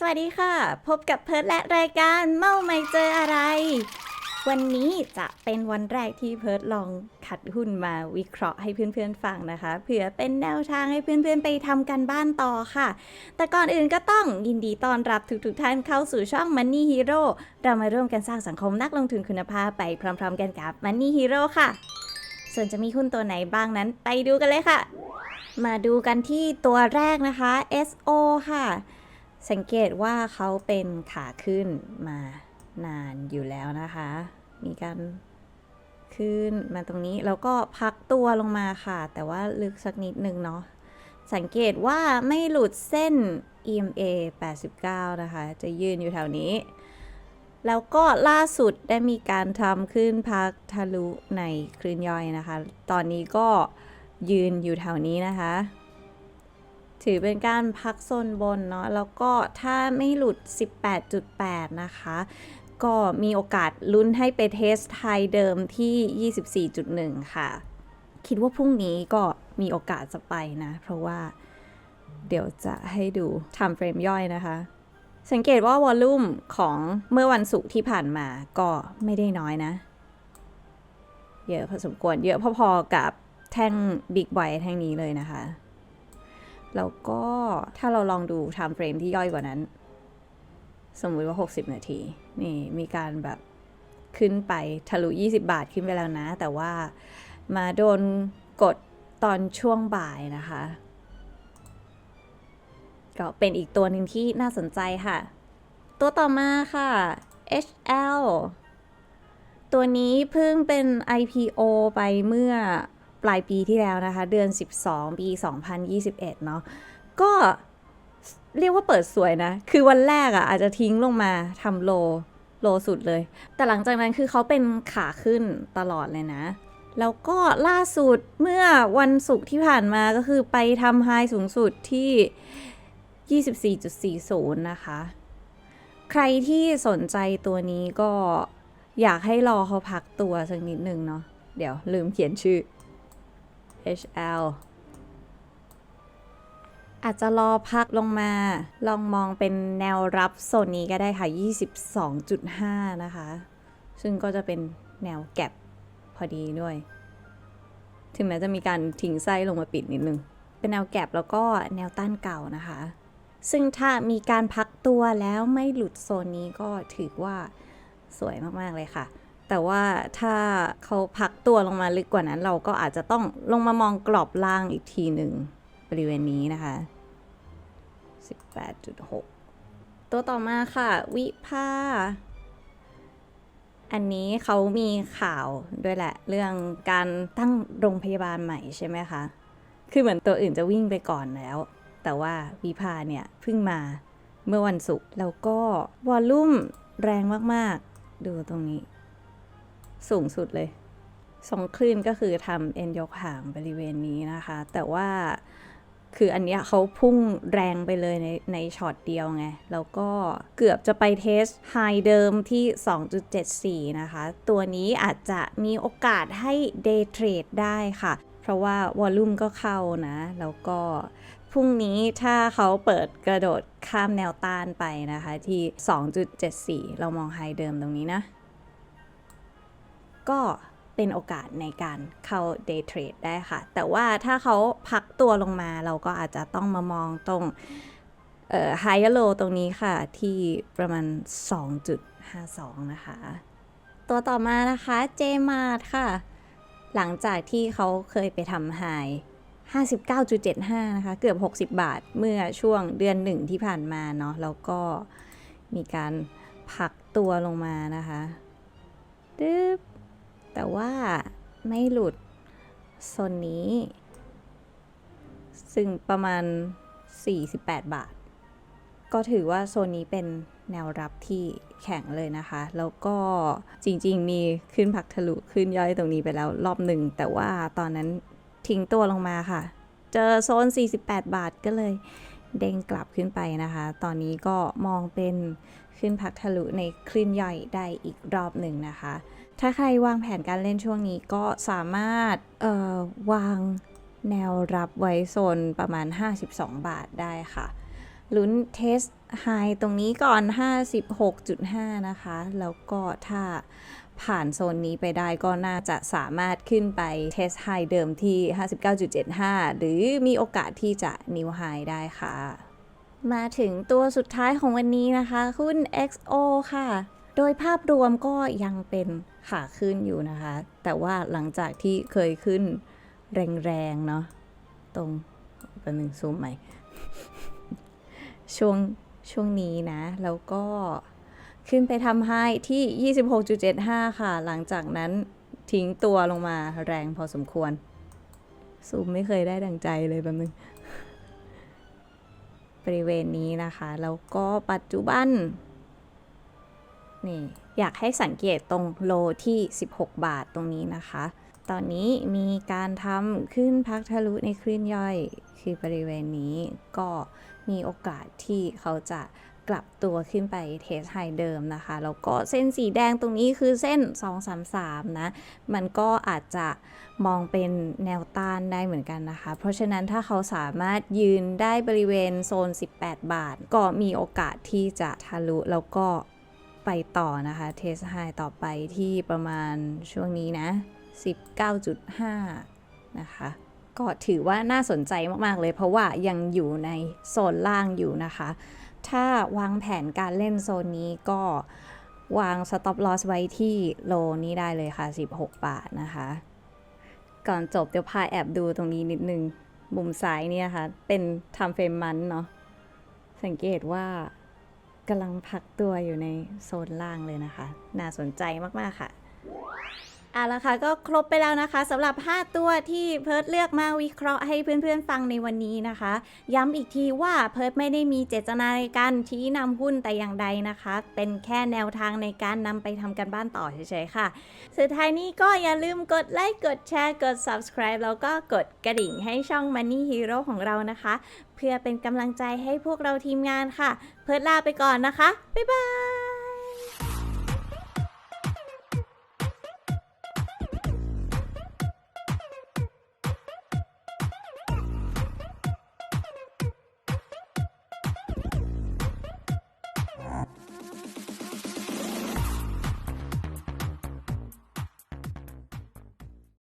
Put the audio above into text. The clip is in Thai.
สวัสดีค่ะ พบกับเพิร์ดและรายการเมาไม่เจออะไร วันนี้จะเป็นวันแรกที่เพิร์ดลองขัดหุ้นมาวิเคราะห์ให้เพื่อนๆฟังนะคะเผื่อเป็นแนวทางให้เพื่อนๆไปทำกันบ้านต่อค่ะ แต่ก่อนอื่นก็ต้องยินดีต้อนรับทุกๆท่านเข้าสู่ช่อง Money Hero เรามาร่วมกันสร้างสังคมนักลงทุนคุณภาพไปพร้อมๆ กันกับ Money Hero ค่ะ ส่วนจะมีหุ้นตัวไหนบ้างนั้นไปดูกันเลยค่ะ มาดูกันที่ตัวแรกนะคะ SO ค่ะ สังเกตว่าเขาเป็นขาขึ้นมานานอยู่แล้วนะคะ มีการขึ้นมาตรงนี้แล้วก็พักตัวลงมาค่ะ แต่ว่าลึกสักนิดนึงเนาะสังเกตว่าไม่หลุดเส้น EMA 89 นะคะ จะยืนอยู่แถวนี้ แล้วก็ล่าสุดได้มีการทำขึ้นพักทะลุในคลื่นย่อยนะคะ ตอนนี้ก็ยืนอยู่แถวนี้นะคะ ถือเป็นการพักโซนบนเนาะแล้วก็ถ้าไม่หลุด 18.8 นะคะ ก็มีโอกาสลุ้นให้ไปเทสไทยเดิมที่ 24.1 ค่ะ คิดว่าพรุ่งนี้ก็มีโอกาสจะไปนะ เพราะว่าเดี๋ยวจะให้ดูทำเฟรมย่อยนะคะ สังเกตว่าวอลลุ่มของเมื่อวันศุกร์ที่ผ่านมาก็ไม่ได้น้อยนะ เยอะพอสมควรเยอะพอๆกับแท่งบิ๊กไบแท่งนี้เลยนะคะ แล้วก็ถ้าเราลองดู time frame ที่ย่อยกว่านั้น สมมุติว่า 60 นาที นี่มีการแบบขึ้นไปทะลุ 20 บาทขึ้นไปแล้วนะ แต่ว่ามาโดนกดตอนช่วงบ่ายนะคะ ก็เป็นอีกตัวหนึ่งที่น่าสนใจค่ะ ตัวต่อมาค่ะ HL ตัวนี้เพิ่งเป็น IPO ไปเมื่อ ปลายปีที่แล้วนะคะ เดือน 12 ปี 2021 เนาะก็เรียกว่าเปิดสวยนะ คือวันแรกอะ่ะอาจจะทิ้งลงมาทำโลโลสุดเลย แต่หลังจากนั้นคือเขาเป็นขาขึ้นตลอดเลยนะ แล้วก็ล่าสุดเมื่อวันศุกร์ที่ผ่านมาก็คือไปทำไฮสูงสุดที่ 24.40 นะคะ ใครที่สนใจตัวนี้ก็อยากให้รอเขาพักตัวสักนิดหนึ่งเนาะ เดี๋ยวลืมเขียนชื่อ HL อาจจะรอพักลงมา ลองมองเป็นแนวรับโซนนี้ก็ได้ค่ะ 22.5 นะคะ ซึ่งก็จะเป็นแนวแก็บพอดีด้วย ถึงแม้จะมีการทิ้งไส้ลงมาปิดนิดนึง เป็นแนวแก็บแล้วก็แนวต้านเก่านะคะ ซึ่งถ้ามีการพักตัวแล้วไม่หลุดโซนนี้ก็ถือว่าสวยมาก ๆ เลยค่ะ แต่ว่าถ้าเขาพักตัวลงมาลึกกว่านั้น เราก็อาจจะต้องลงมามองกรอบล่างอีกทีหนึ่งบริเวณนี้นะคะ 18.6 ตัวต่อมาค่ะ วิภาอันนี้เขามีข่าวด้วยแหละ เรื่องการตั้งโรงพยาบาลใหม่ใช่ไหมคะ คือเหมือนตัวอื่นจะวิ่งไปก่อนแล้ว แต่ว่าวิภาเนี่ยเพิ่งมาเมื่อวันศุกร์แล้วก็วอลลุ่มแรงมาก ๆ ดูตรงนี้ สูงสุดเลยสองคลื่นก็คือทำเอ็นยกหางบริเวณนี้นะคะ แต่ว่าคืออันนี้เขาพุ่งแรงไปเลยในในช็อตเดียวไง แล้วก็เกือบจะไปเทสไฮเดิมที่ 2.74 นะคะ ตัวนี้อาจจะมีโอกาสให้เดย์เทรดได้ค่ะ เพราะว่าวอลลุ่มก็เข้านะ แล้วก็พรุ่งนี้ถ้าเขาเปิดกระโดดข้ามแนวต้านไปนะคะที่ 2.74 เรามองไฮเดิมตรงนี้นะ ก็เป็นโอกาสในการเข้า day trade ได้ค่ะ แต่ว่าถ้าเขาพักตัวลงมาเราก็อาจจะต้องมามองตรงเอ่อ higher low ตรงนี้ค่ะ ที่ประมาณ 2.52 นะคะ ตัวต่อมานะคะ JMart ค่ะ หลังจากที่เขาเคยไปทำ high 59.75 นะคะ เกือบ 60 บาทเมื่อช่วงเดือนหนึ่งที่ผ่านมาเนาะแล้วก็มีการพักตัวลงมานะคะดึ๊บ แต่ว่าไม่หลุดโซนนี้ ซึ่งประมาณ 48 บาท ก็ถือว่าโซนนี้เป็นแนวรับที่แข็งเลยนะคะ แล้วก็จริงๆ มีขึ้นผักทะลุขึ้นย่อยตรงนี้ไปแล้วรอบหนึ่ง แต่ว่าตอนนั้นทิ้งตัวลงมาค่ะ เจอโซน 48 บาทก็เลย เด้งกลับขึ้นไปนะคะ ตอนนี้ก็มองเป็นขึ้นพักทะลุในคลื่นย่อยได้อีกรอบหนึ่งนะคะ ถ้าใครวางแผนการเล่นช่วงนี้ก็สามารถวางแนวรับไว้โซนประมาณ 52 บาทได้ค่ะลุ้นเทสไฮตรงนี้ก่อน 56.5 นะคะ แล้วก็ถ้า ผ่านโซนนี้ไปได้ก็น่าจะสามารถขึ้นไปเทสไฮเดิมที่ 59.75 หรือมีโอกาสที่จะนิวไฮได้ค่ะ มาถึงตัวสุดท้ายของวันนี้นะคะหุ้น XO ค่ะ โดยภาพรวมก็ยังเป็นขาขึ้นอยู่นะคะ แต่ว่าหลังจากที่เคยขึ้นแรงๆเนาะตรงเป็นหนึ่งซูมใหม่ช่วงช่วงนี้นะ แล้วก็ ขึ้นไปทำให้ที่ 26.75 ค่ะ หลังจากนั้นทิ้งตัวลงมาแรงพอสมควร ซูมไม่เคยได้ดังใจเลยแป๊บนึง บริเวณนี้นะคะ แล้วก็ปัจจุบัน นี่ อยากให้สังเกตตรงโลที่ 16 บาทตรงนี้นะคะ ตอนนี้มีการทำขึ้นพักทะลุในคลื่นย่อย คือบริเวณนี้ก็มีโอกาสที่เขาจะ กลับตัวขึ้นไปเทสไฮเดิมนะคะ แล้วก็เส้นสีแดงตรงนี้คือเส้น 233 นะ มันก็อาจจะมองเป็นแนวต้านได้เหมือนกันนะคะ เพราะฉะนั้นถ้าเขาสามารถยืนได้บริเวณโซน 18 บาท ก็มีโอกาสที่จะทะลุแล้วก็ไปต่อนะคะเทสไฮต่อไปที่ประมาณช่วงนี้นะ 19.5 นะคะก็ถือว่าน่าสนใจมาก ๆ เลยเพราะว่ายังอยู่ในโซนล่างอยู่นะคะ ถ้าวางแผนการเล่นโซนนี้ก็วาง stop loss ไว้ที่โลนี้ได้เลยค่ะ 16 บาทนะคะ ก่อนจบเดี๋ยวพาแอบดูตรงนี้นิดนึง มุมซ้ายเนี่ยนะคะเป็นทำเฟรมมันเนาะ สังเกตว่ากำลังพักตัวอยู่ในโซนล่างเลยนะคะ น่าสนใจมาก ๆ ค่ะ อะแล้วค่ะก็ครบไปแล้วนะคะสำหรับ 5 ตัวที่เพิร์ดเลือกมาวิเคราะห์ให้เพื่อนๆฟังในวันนี้นะคะ ย้ำอีกทีว่าเพิร์ดไม่ได้มีเจตนาในการชี้นำหุ้นแต่อย่างใดนะคะ เป็นแค่แนวทางในการนำไปทำกันบ้านต่อเฉยๆค่ะ สุดท้ายนี้ก็อย่าลืมกดไลค์กดแชร์กด subscribe แล้วก็กดกระดิ่งให้ช่อง Money Hero ของเรานะคะ เพื่อเป็นกำลังใจให้พวกเราทีมงานค่ะ เพิร์ดลาไปก่อนนะคะบ๊ายบาย